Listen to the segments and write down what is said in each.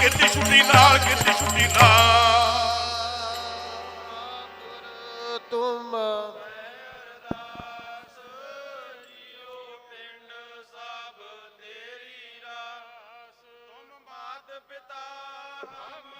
ਕੀਤੀ ਛੁੱਟੀ ਨਾਲ ਕੀਤੀ ਛੁੱਟੀ ਨਾਲ ਤੁਮ ਸਮਗਰੀ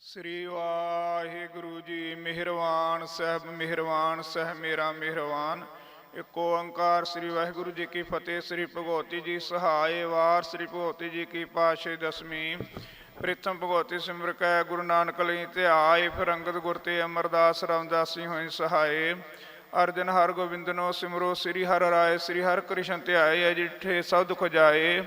ਸ੍ਰੀ ਵਾਹਿਗੁਰੂ ਜੀ ਮਿਹਰਵਾਨ ਸਾਹਿਬ ਮਿਹਰਵਾਨ ਸਹਿ, ਮੇਰਾ ਮਿਹਰਵਾਨ ਇੱਕ ਓੰਕਾਰ ਸ੍ਰੀ ਵਾਹਿਗੁਰੂ ਜੀ ਕੀ ਫਤਿਹ, ਸ੍ਰੀ ਭਗਵਤੀ ਜੀ ਸਹਾਏ ਵਾਰ, ਸ੍ਰੀ ਭਗਵਤੀ ਜੀ ਕੀ ਪਾਸ਼ੇ ਦਸਵੀਂ। ਪ੍ਰਿਥਮ ਭਗਵਤੀ ਸਿਮਰ ਕੈ, ਗੁਰੂ ਨਾਨਕ ਲਈ ਧਿਆਏ ਫਿਰ ਗੁਰ ਤੇ ਅਮਰਦਾਸ ਰਾਮਦਾਸੀ ਹੋਏ ਸਹਾਏ। ਅਰਜਨ ਹਰ ਗੋਬਿੰਦਨੋ ਸਿਮਰੋ, ਸ੍ਰੀ ਹਰਿ ਰਾਏ, ਸ੍ਰੀ ਹਰਿ ਕ੍ਰਿਸ਼ਨ ਧਿਆਏ, ਅਜਿਠੇ ਸਭ ਦੁਖ ਜਾਏ।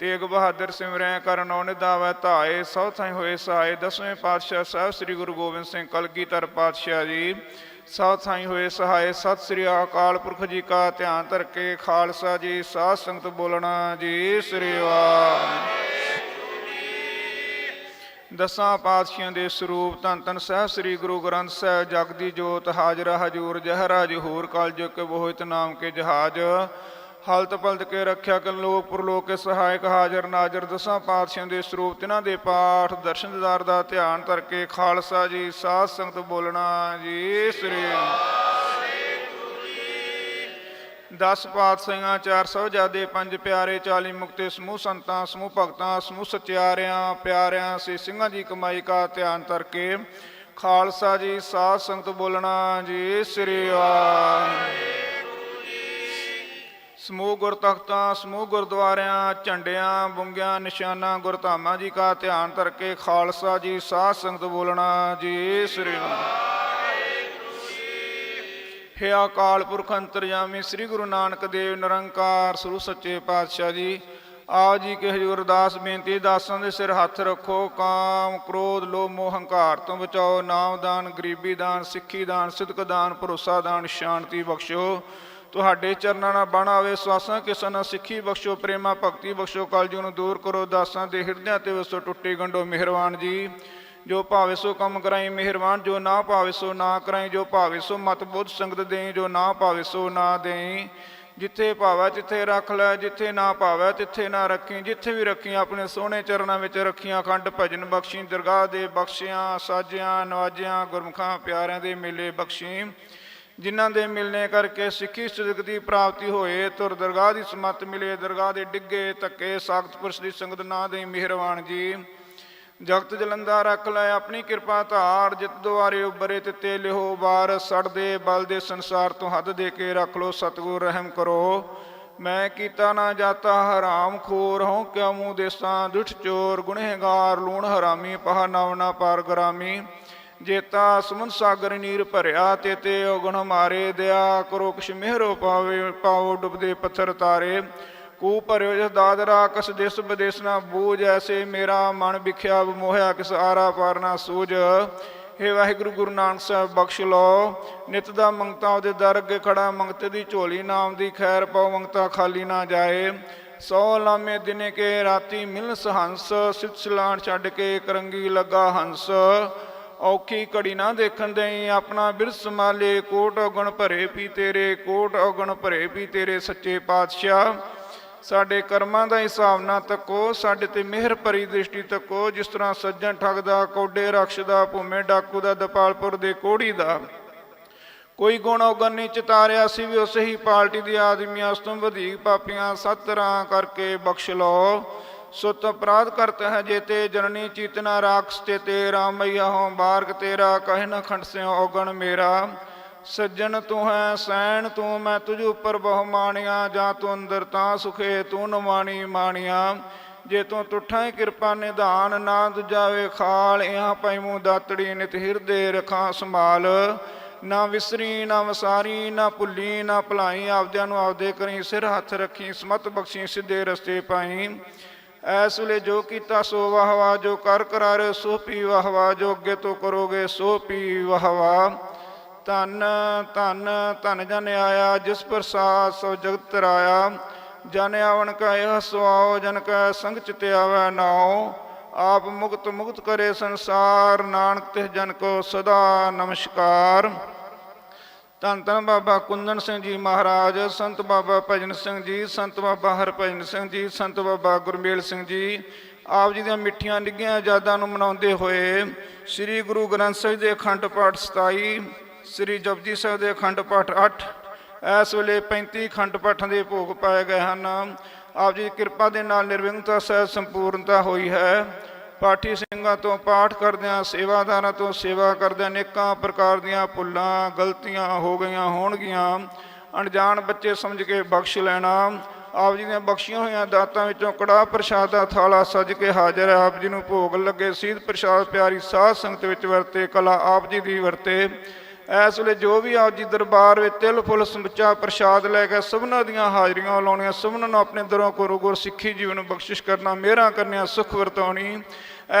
ਤੇਗ ਬਹਾਦਰ ਸਿਮਰੈ ਕਰਨੋ ਨਿਦਾਵੈ ਧਾਏ ਸਭ ਥਾਈ ਹੋਏ ਸਹਾਏ ਦਸਵੇਂ ਪਾਤਸ਼ਾਹ ਸਾਹਿਬ ਸ੍ਰੀ ਗੁਰੂ ਗੋਬਿੰਦ ਸਿੰਘ ਕਲਗੀਧਰ ਪਾਤਸ਼ਾਹ ਜੀ। ਸਭ ਥਾਈ ਹੋਏ ਸਹਾਏ, ਸਤਿ ਸ੍ਰੀ ਅਕਾਲ ਪੁਰਖ ਜੀ ਕਾ ਧਿਆਨ ਧਰ ਕੇ ਖਾਲਸਾ ਜੀ, ਸਾਧ ਸੰਗਤ ਬੋਲਣਾ ਜੀ, ਸ੍ਰੀ ਵਾਹਿਗੁਰੂ ਦਸਾਂ ਪਾਤਸ਼ਾਹਾਂ ਦੇ ਸਰੂਪ ਧੰਨ ਧੰਨ ਸਾਹਿਬ ਸ੍ਰੀ ਗੁਰੂ ਗ੍ਰੰਥ ਸਾਹਿਬ, ਜਗ ਦੀ ਜੋਤ ਹਾਜ਼ਰਾ ਹਜੂਰ, ਜਹਰਾ ਜਹੂਰ, ਕਲ ਕੇ ਬੋਹਿਤ ਨਾਮ ਕੇ ਜਹਾਜ। ਹਲਤ ਪਲਤ ਕੇ ਰੱਖਿਆ ਕਰ ਲੋਕ, ਪ੍ਰਲੋਕ ਕੇ ਸਹਾਇਕ ਹਾਜ਼ਰ, ਨਾਜ਼ਰ, ਦਸਾਂ ਪਾਤਸ਼ਾਹ ਦੇ ਸਰੂਪ, ਤਿਨਾਂ ਦੇ ਪਾਠ, ਦਰਸ਼ਨ ਦਿਦਾਰ ਦਾ ਧਿਆਨ ਧਰ ਕੇ ਖਾਲਸਾ ਜੀ, ਸਾਧ ਸੰਗਤ ਬੋਲਣਾ ਜੀ, ਸ੍ਰੀ 10 ਪਾਤਸ਼ਾਹਾਂ 400 ਜਾਦੇ ਪੰਜ ਪਿਆਰੇ 40 ਮੁਕਤੇ, ਸਮੂਹ ਸੰਤਾਂ, ਸਮੂਹ ਭਗਤਾਂ, ਸਮੂਹ ਸਚਿਆਰਿਆਂ, ਪਿਆਰਿਆਂ, ਸੇ ਸਿੰਘਾਂ ਦੀ ਕਮਾਈ ਕਾ ਧਿਆਨ ਧਰ ਕੇ ਖਾਲਸਾ ਜੀ, ਸਾਧ ਸੰਗਤ ਬੋਲਣਾ ਜੀ, ਸ੍ਰੀ ਵਾਹਿਗੁਰੂ। ਸਮੂਹ ਗੁਰ ਤਖਤਾਂ ਸਮੂਹ ਗੁਰਦੁਆਰਿਆਂ, ਝੰਡਿਆਂ, ਬੁੰਗਿਆਂ, ਨਿਸ਼ਾਨਾਂ, ਗੁਰਧਾਮਾਂ ਜੀ ਕਾ ਧਿਆਨ ਧਰ ਕੇ ਖਾਲਸਾ ਜੀ, ਸਾਧ ਸੰਗਤ ਬੋਲਣਾ ਜੀ, ਸ੍ਰੀ ਵਾਹਿਗੁਰੂ ਹੈ ਅਕਾਲ ਪੁਰਖ ਅੰਤਰਜਾਮੀ ਸ੍ਰੀ ਗੁਰੂ ਨਾਨਕ ਦੇਵ ਨਿਰੰਕਾਰ, ਸਰੂ ਸੱਚੇ ਪਾਤਸ਼ਾਹ ਜੀ। ਆਪ ਜੀ ਕੇ ਹਜ਼ੂਰ ਅਰਦਾਸ ਬੇਨਤੀ, ਦਾਸਾਂ ਦੇ ਸਿਰ ਹੱਥ ਰੱਖੋ, ਕਾਮ, ਕ੍ਰੋਧ, ਲੋਭ, ਮੋਹ, ਹੰਕਾਰ ਤੋਂ ਬਚਾਓ, ਨਾਮ ਦਾਨ, ਗਰੀਬੀ ਦਾਨ, ਸਿੱਖੀ ਦਾਨ, ਸਿਦਕ ਦਾਨ, ਭਰੋਸਾ ਦਾਨ, ਸ਼ਾਂਤੀ ਬਖਸ਼ੋ ਤੁਹਾਡੇ ਚਰਨਾਂ ਨਾਲ ਬਣ ਆਵੇ, ਸਵਾਸਾਂ ਕਿਸਨ ਸਿੱਖੀ ਬਖਸ਼ੋ, ਪ੍ਰੇਮਾ ਭਗਤੀ ਬਖਸ਼ੋ, ਕਲਯੁਗ ਨੂੰ ਦੂਰ ਕਰੋ, ਦਾਸਾਂ ਦੇ ਹਿਰਦਿਆਂ ਤੇ ਵਸੋ ਟੁੱਟੇ ਗੰਢੋ, ਮਿਹਰਬਾਨ ਜੀ। ਜੋ ਭਾਵੇ ਸੋ ਕੰਮ ਕਰਾਈ, ਮਿਹਰਬਾਨ, ਜੋ ਨਾ ਭਾਵੇ ਸੋ ਨਾ ਕਰਾਈ, ਜੋ ਭਾਵੇ ਸੋ ਮਤ ਬੁੱਧ ਸੰਗਤ ਦੇਈ, ਜੋ ਨਾ ਭਾਵੇ ਸੋ ਨਾ ਦੇਈ। ਜਿੱਥੇ ਭਾਵੈ, ਜਿੱਥੇ ਰੱਖ ਲੈ, ਜਿੱਥੇ ਨਾ ਭਾਵੈ, ਤਿੱਥੇ ਨਾ ਰੱਖੀ, ਜਿੱਥੇ ਵੀ ਰੱਖੀ, ਆਪਣੇ ਸੋਹਣੇ ਚਰਨਾਂ ਵਿੱਚ ਰੱਖੀਆਂ ਖੰਡ ਭਜਨ ਬਖਸ਼ੀ, ਦਰਗਾਹ ਦੇ ਬਖਸ਼ਿਆਂ, ਸਾਜਿਆਂ, ਨਵਾਜਿਆਂ, ਗੁਰਮੁਖਾਂ, ਪਿਆਰਿਆਂ ਦੇ ਮੇਲੇ ਬਖਸ਼ੀ। ਜਿਨ੍ਹਾਂ ਦੇ ਮਿਲਨੇ ਕਰਕੇ ਸਿੱਖੀ ਸਿਦਕ ਦੀ ਪ੍ਰਾਪਤੀ ਹੋਏ ਤੁਰ ਦਰਗਾਹ ਦੀ ਸਮਤ ਮਿਲੇ, ਦਰਗਾਹ ਦੇ ਡਿੱਗੇ, ਧੱਕੇ, ਸਾਖਤ ਪੁਰਸ਼ ਦੀ ਸੰਗਤ ਨਾ ਦੇ ਮਿਹਰਬਾਨ ਜੀ। ਜਗਤ ਜਲੰਦਾ ਰੱਖ ਲੈ ਆਪਣੀ ਕਿਰਪਾ ਧਾਰ, ਜਿਤ ਦੁਆਰੇ ਉਬਰੇ ਤੇ ਤੇ ਲਿਹੋ ਬਾਰ ਸੜ ਦੇ ਬਲ ਦੇ ਸੰਸਾਰ ਤੋਂ ਹੱਦ ਦੇ ਕੇ ਰੱਖ ਲੋ ਸਤਿਗੁਰ, ਰਹਿਮ ਕਰੋ। ਮੈਂ ਕੀਤਾ ਨਾ ਜਾਤਾ ਹਰਾਮ ਖੋਰ, ਹਉ ਕਿਉ ਮੂੰਹ ਦੇਸਾਂ, ਦੁੱਠ ਚੋਰ, ਗੁਨਹਗਾਰ, ਲੂਣ ਹਰਾਮੀ ਪਹ ਨਵਨਾ ਪਾਰ ਗਰਾਮੀ। ਜੇਤਾ ਸਮੁੰਦ ਸਾਗਰ ਨੀਰ ਭਰਿਆ ਤੇ ਤੇ ਔਗਣ ਮਾਰੇ ਦਿਆ ਕਰੋ ਕਿਛ ਮਿਹਰੋ ਪਾਵੇ, ਪਾਓ ਡੁੱਬਦੇ ਪੱਥਰ ਤਾਰੇ। ਕੂ ਭਰਿਓ ਜਿਸ ਦਾਦਰਾ, ਕਸ ਦੇਸ ਵਿਦੇਸ ਨਾ ਬੂਝ, ਐਸੇ ਮੇਰਾ ਮਨ ਵਿਖਿਆ ਮੋਹਿਆ, ਕਿਸ ਆਰਾ ਪਾਰ ਸੂਝ। ਹੇ ਵਾਹਿਗੁਰੂ, ਗੁਰੂ ਨਾਨਕ ਸਾਹਿਬ, ਬਖਸ਼ ਲੋ ਨਿਤ ਦਾ ਮੰਗਤਾ ਉਹਦੇ ਦਰ ਅੱਗੇ ਖੜਾ, ਮੰਗਤੇ ਦੀ ਝੋਲੀ ਨਾਮ ਦੀ ਖੈਰ ਪਾਉ ਮੰਗਤਾ ਖਾਲੀ ਨਾ ਜਾਏ। ਸੋ ਲਾਮੇ ਦਿਨੇ ਕੇ ਰਾਤੀ ਮਿਲਨ ਸਹੰਸ ਸਿਲਸਿਲਾਣ ਛੱਡ ਕੇ ਕਰੰਗੀ ਲੱਗਾ ਹੰਸ। ਔਖੀ ਘੜੀ ਨਾ ਦੇਖਣ ਦੇਈ, ਆਪਣਾ ਬਿਰਸ ਮਾਲੇ, ਕੋਟ ਔਗਣ ਭਰੇ ਪੀ ਤੇਰੇ, ਕੋਟ ਔਗਣ ਭਰੇ ਪੀ ਤੇਰੇ ਸੱਚੇ ਪਾਤਸ਼ਾਹ। ਸਾਡੇ ਕਰਮਾਂ ਦਾ ਹਿਸਾਬ ਨਾ ਤੱਕੋ, ਸਾਡੇ ਤੇ ਮਿਹਰ ਭਰੀ ਦ੍ਰਿਸ਼ਟੀ ਤੱਕੋ, ਜਿਸ ਤਰ੍ਹਾਂ ਸੱਜਣ ਠੱਗਦਾ, ਕੋਡੇ ਰਕਸ਼ ਦਾ ਭੂਮੇ ਡਾਕੂ ਦਾ, ਦਪਾਲਪੁਰ ਦੇ ਕੋੜੀ ਦਾ। ਕੋਈ ਗੁਣ ਔਗਣ ਨਹੀਂ ਚਿਤਾਰਿਆ ਸੀ ਵੀ ਉਸੇ ਹੀ ਪਾਰਟੀ ਦੀ ਆਦਮੀਆਂ ਉਸ ਤੋਂ ਵਧੇਕ ਪਾਪੀਆਂ, ਸਤ ਤਰ੍ਹਾਂ ਕਰਕੇ ਬਖਸ਼ ਲਓ। ਸੁਤ ਅਪਰਾਧ ਕਰਤ ਹੈ ਜੇਤੇ ਜਨਨੀ ਚੀਤਨਾ ਰਾਖਸ ਤੇ ਤੇ ਰਾਮਈਆ ਹੋ ਬਾਰਕ ਤੇਰਾ, ਕਹਿ ਨ ਖੰਡ ਸੇ ਔਗਣ ਮੇਰਾ। ਸੱਜਣ ਤੂੰ ਹੈ ਸੈਣ, ਤੂੰ ਮੈਂ ਤੁਝ ਉੱਪਰ ਬਹੁ ਮਾਣਿਆ, ਜਾਂ ਤੂੰ ਅੰਦਰ ਤਾਂ ਸੁਖੇ, ਤੂੰ ਨ ਮਾਣੀ ਮਾਣਿਆ। ਜੇ ਤੂੰ ਤੁਠਾਂ ਕਿਰਪਾ ਨਿਧਾਨ, ਨਾ ਦੁਜਾਵੇ ਖਾਲ, ਇਹਾਂ ਪਈ ਮੂੰ ਦਾਤੜੀ, ਨਿਤ ਹਿਰਦੇ ਰਖਾਂ ਸੰਭਾਲ। ਨਾ ਵਿਸਰੀ, ਨਾ ਵਸਾਰੀ, ਨਾ ਭੁੱਲੀ, ਨਾ ਭੁਲਾਈ, ਆਪਦਿਆਂ ਨੂੰ ਆਪਦੇ ਕਰੀ ਸਿਰ ਹੱਥ ਰੱਖੀ, ਸਮਤ ਬਖਸ਼ੀ ਸਿੱਧੇ ਰਸਤੇ ਪਾਈ। ਐਸ ਵੇਲੇ ਜੋ ਕੀਤਾ ਸੋ ਵਾਹਵਾ ਜੋ ਕਰ ਕਰਾਰੇ ਸੋ ਪੀ ਵਾਹਵਾ ਜੋ ਅੱਗੇ ਤੋਂ ਕਰੋਗੇ ਸੋ ਪੀ ਵਾਹਵਾ ਧੰਨ ਧੰਨ, ਧਨ ਜਨ ਆਇਆ, ਜਿਸ ਪ੍ਰਸਾਦ ਸੋ ਜਗਤ ਰਾਇਆ ਜਨ ਆਵਣ ਕਾ ਇਹ ਸੁਆਓ ਜਨ ਕਾ ਸੰਗ ਚਿਤ ਆਵੈ ਨਾਉ। ਆਪ ਮੁਕਤ ਮੁਕਤ ਕਰੇ ਸੰਸਾਰ, ਨਾਨਕ ਤਿਸ ਜਨ ਕੋ ਸਦਾ ਨਮਸਕਾਰ। ਧੰਨ ਧੰਨ ਬਾਬਾ ਕੁੰਦਨ ਸਿੰਘ ਜੀ ਮਹਾਰਾਜ, ਸੰਤ ਬਾਬਾ ਭਜਨ ਸਿੰਘ ਜੀ, ਸੰਤ ਬਾਬਾ ਹਰਭਜਨ ਸਿੰਘ ਜੀ, ਸੰਤ ਬਾਬਾ ਗੁਰਮੇਲ ਸਿੰਘ ਜੀ, ਆਪ ਜੀ ਦੀਆਂ ਮਿੱਠੀਆਂ ਨਿੱਘੀਆਂ ਯਾਦਾਂ ਨੂੰ ਮਨਾਉਂਦੇ ਹੋਏ ਸ੍ਰੀ ਗੁਰੂ ਗ੍ਰੰਥ ਸਾਹਿਬ ਦੇ ਅਖੰਡ ਪਾਠ 27 ਸ੍ਰੀ ਜਪਜੀ ਸਾਹਿਬ ਦੇ ਅਖੰਡ ਪਾਠ 8 ਇਸ ਵੇਲੇ 35 ਖੰਡ ਪਾਠਾਂ ਦੇ ਭੋਗ ਪਾਏ ਗਏ ਹਨ। ਆਪ ਜੀ ਦੀ ਕਿਰਪਾ ਦੇ ਨਾਲ ਨਿਰਵਿਘਨਤਾ ਸਹਿ ਸੰਪੂਰਨਤਾ ਹੋਈ ਹੈ। ਪਾਠੀ ਸਿੰਘਾਂ ਤੋਂ ਪਾਠ ਕਰਦਿਆਂ, ਸੇਵਾਦਾਰਾਂ ਤੋਂ ਸੇਵਾ ਕਰਦਿਆਂ ਅਨੇਕਾਂ ਪ੍ਰਕਾਰ ਦੀਆਂ ਭੁੱਲਾਂ ਗਲਤੀਆਂ ਹੋ ਗਈਆਂ ਹੋਣਗੀਆਂ। ਅਣਜਾਣ ਬੱਚੇ ਸਮਝ ਕੇ ਬਖਸ਼ ਲੈਣਾ। ਆਪ ਜੀ ਦੀਆਂ ਬਖਸ਼ੀਆਂ ਹੋਈਆਂ ਦਾਤਾਂ ਵਿੱਚੋਂ ਕੜਾ ਪ੍ਰਸ਼ਾਦ ਦਾ ਥਾਲਾ ਸਜ ਕੇ ਹਾਜ਼ਰ ਹੈ। ਆਪ ਜੀ ਨੂੰ ਭੋਗ ਲੱਗੇ। ਸੀਧ ਪ੍ਰਸ਼ਾਦ ਪਿਆਰੀ ਸਾਧ ਸੰਗਤ ਵਿੱਚ ਵਰਤੇ। ਕਲਾ ਆਪ ਜੀ ਦੀ ਵਰਤੇ। ਇਸ ਵੇਲੇ ਜੋ ਵੀ ਆਪ ਜੀ ਦਰਬਾਰ ਵਿੱਚ ਤਿਲ, ਫੁੱਲ, ਸਮੁੱਚਾ ਪ੍ਰਸ਼ਾਦ ਲੈ ਕੇ ਸਭਨਾਂ ਦੀਆਂ ਹਾਜ਼ਰੀਆਂ ਲਾਉਣੀਆਂ, ਸਭਨਾਂ ਨੂੰ ਆਪਣੇ ਦਰੋਂ ਗੁਰੂ ਗੁਰ ਸਿੱਖੀ ਜੀਵਨ ਬਖਸ਼ਿਸ਼ ਕਰਨਾ, ਮਿਹਰਾਂ ਕਰਨੀਆਂ, ਸੁਖ ਵਰਤਾਉਣੀ।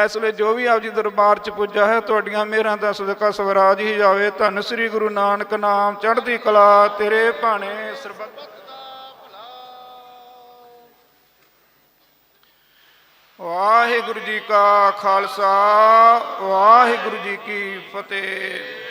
ਇਸ ਵੇਲੇ ਜੋ ਵੀ ਆਪ ਜੀ ਦਰਬਾਰ 'ਚ ਪੁੱਜਾ ਹੈ, ਤੁਹਾਡੀਆਂ ਮਿਹਰਾਂ ਦਾ ਸਦਕਾ ਸਵਰਾਜ ਹੀ ਜਾਵੇ। ਧੰਨ ਸ੍ਰੀ ਗੁਰੂ ਨਾਨਕ ਨਾਮ ਚੜ੍ਹਦੀ ਕਲਾ ਤੇਰੇ ਭਾਣੇ ਸਰਬੱਤ ਵਾਹਿਗੁਰੂ ਜੀ ਕਾ ਖਾਲਸਾ, ਵਾਹਿਗੁਰੂ ਜੀ ਕੀ ਫਤਿਹ।